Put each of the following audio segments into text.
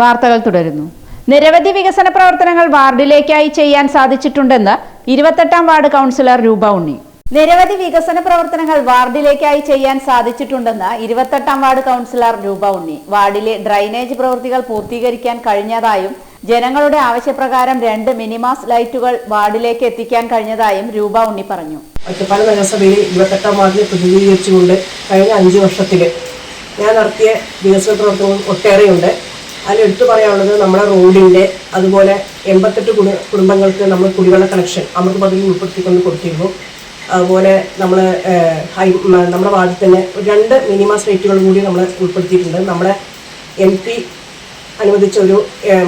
വാർത്തകൾ തുടരുന്നു. നിരവധി വികസന പ്രവർത്തനങ്ങൾ വാർഡിലേക്കായി ചെയ്യാൻ സാധിച്ചിട്ടുണ്ടെന്ന് ഇരുപത്തെട്ടാം വാർഡ് കൗൺസിലർ രൂപ ഉണ്ണി. നിരവധി വികസന പ്രവർത്തനങ്ങൾ വാർഡിലേക്കായി ചെയ്യാൻ സാധിച്ചിട്ടുണ്ടെന്ന് ഇരുപത്തെട്ടാം വാർഡ് കൗൺസിലർ രൂപ ഉണ്ണി. വാർഡിലെ ഡ്രൈനേജ് പ്രവൃത്തികൾ പൂർത്തീകരിക്കാൻ കഴിഞ്ഞതായും ജനങ്ങളുടെ ആവശ്യപ്രകാരം രണ്ട് മിനിമാസ് ലൈറ്റുകൾ വാർഡിലേക്ക് എത്തിക്കാൻ കഴിഞ്ഞതായും രൂപ ഉണ്ണി പറഞ്ഞു. ഒറ്റപ്പാലം നഗരസഭയിൽ ഇരുപത്തെട്ടാം വാർഡിനെ പ്രതിനിധീകരിച്ചുകൊണ്ട് കഴിഞ്ഞ അഞ്ച് വർഷത്തിൽ ഞാൻ നടത്തിയ വികസന പ്രവർത്തനങ്ങൾ ഒട്ടേറെയുണ്ട്. അതിൽ എടുത്തു പറയാനുള്ളത് നമ്മുടെ റോഡിന്റെ അതുപോലെ എൺപത്തെട്ട് കുടു കുടുംബങ്ങൾക്ക് നമ്മൾ കുടിവെള്ള കണക്ഷൻ അമൃത് പദ്ധതി ഉൾപ്പെടുത്തിക്കൊണ്ട് കൊടുത്തിരുന്നു. അതുപോലെ നമ്മൾ ഹൈ നമ്മുടെ വാർഡിൽ തന്നെ രണ്ട് മിനിമ റേറ്റുകൾ കൂടി നമ്മൾ ഉൾപ്പെടുത്തിയിട്ടുണ്ട്. നമ്മുടെ എം പി അനുവദിച്ച ഒരു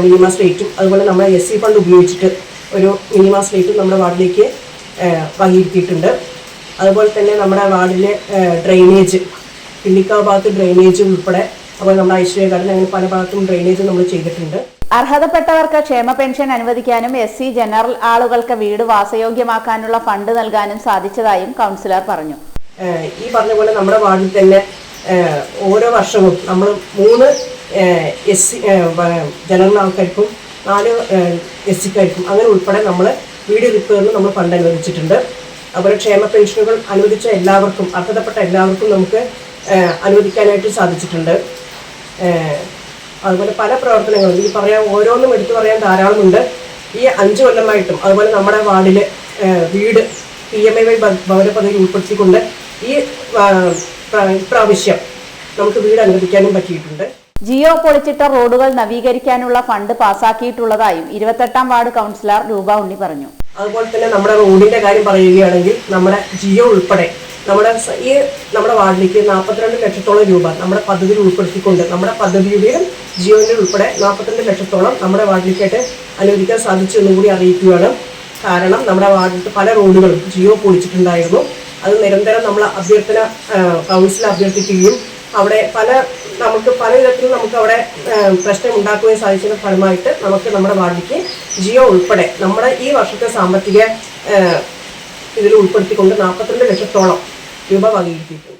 മിനിമ റേറ്റും അതുപോലെ നമ്മുടെ എസ് സി ഫണ്ട് ഉപയോഗിച്ചിട്ട് ഒരു മിനിമ റേറ്റും നമ്മുടെ വാർഡിലേക്ക് വകിയിരുത്തിയിട്ടുണ്ട്. അതുപോലെ തന്നെ നമ്മുടെ വാർഡിലെ ഡ്രെയിനേജ് പിള്ളിക്കാവ് ഭാഗത്ത് ഡ്രെയിനേജ് ഉൾപ്പെടെ അതുപോലെ നമ്മുടെ ഐശ്വര്യ ഗാർഡൻ അങ്ങനെ പല ഭാഗത്തും ഡ്രെയിനേജ് നമ്മൾ ചെയ്തിട്ടുണ്ട്. അർഹതപ്പെട്ടവർക്ക് ക്ഷേമ പെൻഷൻ അനുവദിക്കാനും എസ് സി ജനറൽ ആളുകൾക്ക് വീട് വാസയോഗ്യമാക്കാനുള്ള ഫണ്ട് നൽകാനും സാധിച്ചതായും കൗൺസിലർ പറഞ്ഞു. ഈ പറഞ്ഞ പോലെ നമ്മുടെ വാർഡിൽ തന്നെ ഓരോ വർഷവും നമ്മൾ മൂന്ന് എസ് സി ജനറൽ ആൾക്കാർക്കും നാല് എസ് സിക്കാർക്കും അങ്ങനെ ഉൾപ്പെടെ നമ്മൾ വീട് റിപ്പയറിന് നമ്മൾ ഫണ്ട് അനുവദിച്ചിട്ടുണ്ട്. അതുപോലെ ക്ഷേമ പെൻഷനുകൾ അനുവദിച്ച എല്ലാവർക്കും അർഹതപ്പെട്ട എല്ലാവർക്കും നമുക്ക് അനുവദിക്കാനായിട്ട് സാധിച്ചിട്ടുണ്ട്. അതുപോലെ പല പ്രവർത്തനങ്ങളും ഈ പറയാൻ ഓരോന്നും എടുത്തു പറയാൻ ധാരാളമുണ്ട്. ഈ അഞ്ച് കൊല്ലമായിട്ടും അതുപോലെ നമ്മുടെ വാർഡിൽ വീട് പി എം എ വൈ ഭവന പദ്ധതി ഉൾപ്പെടുത്തിക്കൊണ്ട് ഈ പ്രാവശ്യം നമുക്ക് വീട് അനുവദിക്കാനും പറ്റിയിട്ടുണ്ട്. ജിയോ പൊളിച്ചിട്ട റോഡുകൾ നവീകരിക്കാനുള്ള ഫണ്ട് പാസാക്കിയിട്ടുള്ളതായും ഇരുപത്തെട്ടാം വാർഡ് കൗൺസിലർ രൂപ ഉണ്ണി പറഞ്ഞു. അതുപോലെ തന്നെ നമ്മുടെ റോഡിന്റെ കാര്യം പറയുകയാണെങ്കിൽ നമ്മുടെ ജിയോ ഉൾപ്പെടെ നമ്മുടെ ഈ നമ്മുടെ വാർഡിലേക്ക് നാൽപ്പത്തിരണ്ട് ലക്ഷത്തോളം രൂപ നമ്മുടെ പദ്ധതിയിൽ ഉൾപ്പെടുത്തിക്കൊണ്ട് നമ്മുടെ പദ്ധതിയുടെയും ജിയോന്റെ ഉൾപ്പെടെ നാൽപ്പത്തിരണ്ട് ലക്ഷത്തോളം നമ്മുടെ വാർഡിലേക്കായിട്ട് അനുവദിക്കാൻ സാധിച്ചു എന്നും കൂടി അറിയിക്കുകയാണ്. കാരണം നമ്മുടെ വാർഡിലത്തെ പല റോഡുകളും ജിയോ പൊളിച്ചിട്ടുണ്ടായിരുന്നു. അത് നിരന്തരം നമ്മൾ അഭ്യർത്ഥന കൗൺസിൽ അഭ്യർത്ഥിക്കുകയും അവിടെ പല നമുക്ക് പല വിധത്തിലും നമുക്ക് അവിടെ പ്രശ്നം ഉണ്ടാക്കുകയും സാധിച്ചതിന് ഫലമായിട്ട് നമുക്ക് നമ്മുടെ വാർഡിലേക്ക് ജിയോ ഉൾപ്പെടെ നമ്മുടെ ഈ വർഷത്തെ സാമ്പത്തിക ഇതിൽ ഉൾപ്പെടുത്തിക്കൊണ്ട് നാൽപ്പത്തിരണ്ട് ലക്ഷത്തോളം രൂപ വകയിരുത്തിയിട്ടുണ്ട്